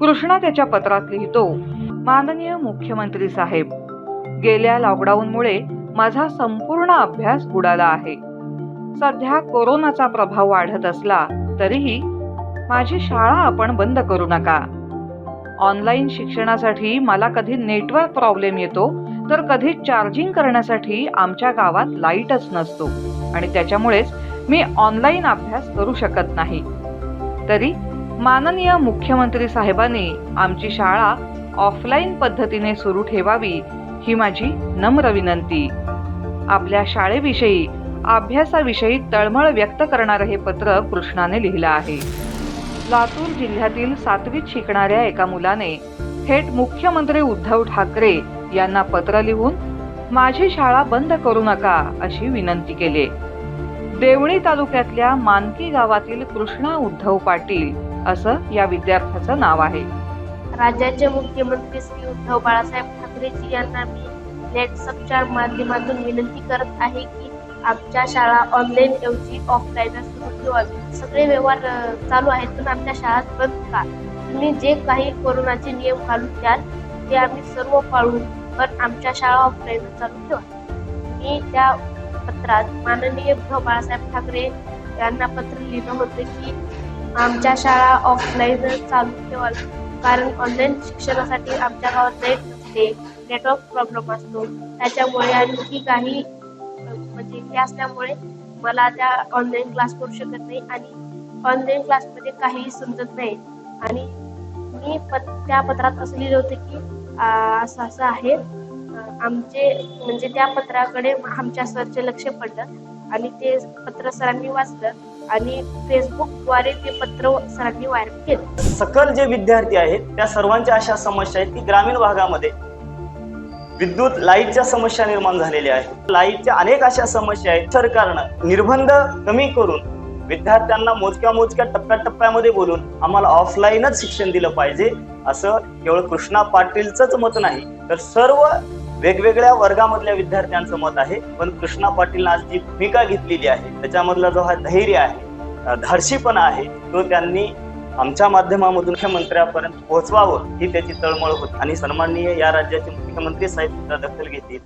कृष्णा त्याच्या पत्रात लिहितो माननीय मुख्यमंत्री साहेब गेल्या लॉकडाऊनमुळे माझा संपूर्ण अभ्यास बुडाला आहे. सध्या कोरोनाचा प्रभाव वाढत असला तरीही माझी शाळा आपण बंद करू नका. ऑनलाईन शिक्षणासाठी मला कधी नेटवर्क प्रॉब्लेम येतो तर कधी चार्जिंग करण्यासाठी आमच्या गावात लाईटच नसतो आणि त्याच्यामुळेच मी ऑनलाईन अभ्यास करू शकत नाही. तरी माननीय मुख्यमंत्री साहेबांनी आमची शाळा ऑफलाईन पद्धतीने सुरू ठेवावी ही माझी नम्र विनंती. आपल्या शाळेविषयी अभ्यासाविषयी तळमळ व्यक्त करणारं हे पत्र कृष्णाने लिहिलं आहे. लातूर जिल्ह्यातील सातवीत शिकणाऱ्या एका मुलाने थेट मुख्यमंत्री उद्धव ठाकरे यांना पत्र लिहून माझी शाळा बंद करू नका अशी विनंती केली. देवणी तालुक्यातल्या मानकी गावातील कृष्णा उद्धव पाटील असं या विद्यार्थ्याचं नाव आहे. राज्याचे मुख्यमंत्री श्री उद्धव बाळासाहेब ठाकरेजी यांना मी व्हॉट्सअपच्या माध्यमातून विनंती करत आहे की आमच्या शाळा ऑनलाईन ऐवजी ऑफलाईन सुरू ठेवावी सगळे व्यवहार चालू आहेत पण आमच्या शाळा बंद का? तुम्ही जे काही कोरोनाचे नियम घालून द्याल ते आम्ही सर्व पाळू पण आमच्या शाळा ऑफलाईन चालू ठेवा. मी त्या पत्रात माननीय उद्धव बाळासाहेब ठाकरे यांना पत्र लिहिलं होतं की आमच्या शाळा ऑफलाईन चालू ठेवाल. कारण ऑनलाईन शिक्षणासाठी आमच्या गावात नेट नसते. नेटवर्क प्रॉब्लेम असतो. त्याच्यामुळे आणखी काही म्हणजे हे असल्यामुळे मला त्या ऑनलाईन क्लास करू शकत नाही आणि ऑनलाईन क्लासमध्ये काहीही समजत नाही. आणि मी पत त्या पत्रात असं लिहिलं होतं की असं असं आहे. आमचे म्हणजे त्या पत्राकडे आमच्या सरचे लक्ष पडलं आणि ते पत्र सरांनी वाचलं. आणि फेसबुकद्वारे ते पत्र सरांनी व्हायरल केले. सकल जे विद्यार्थी आहेत त्या सर्वांच्या अशा समस्या आहेत की ग्रामीण भागामध्ये विद्युत लाईटच्या समस्या निर्माण झालेल्या आहेत. लाईटच्या अनेक अशा समस्या आहेत. सरकारनं निर्बंध कमी करून विद्यार्थ्यांना मोजक्या मोजक्या टप्प्याटप्प्यामध्ये बोलून आम्हाला ऑफलाईनच शिक्षण दिलं पाहिजे असं केवळ कृष्णा पाटीलचंच मत नाही तर सर्व वेगवेगळ्या वर्गामधल्या विद्यार्थ्यांचं मत आहे. पण कृष्णा पाटील आज जी भूमिका घेतलेली आहे त्याच्यामधला जो हा धैर्य आहे धाडशीपणा आहे तो त्यांनी आमच्या माध्यमामधून मुख्यमंत्र्यापर्यंत पोहोचवावं ही त्याची तळमळ होती. आणि सन्माननीय या राज्याचे मुख्यमंत्री साहेब सुद्धा दखल घेतील.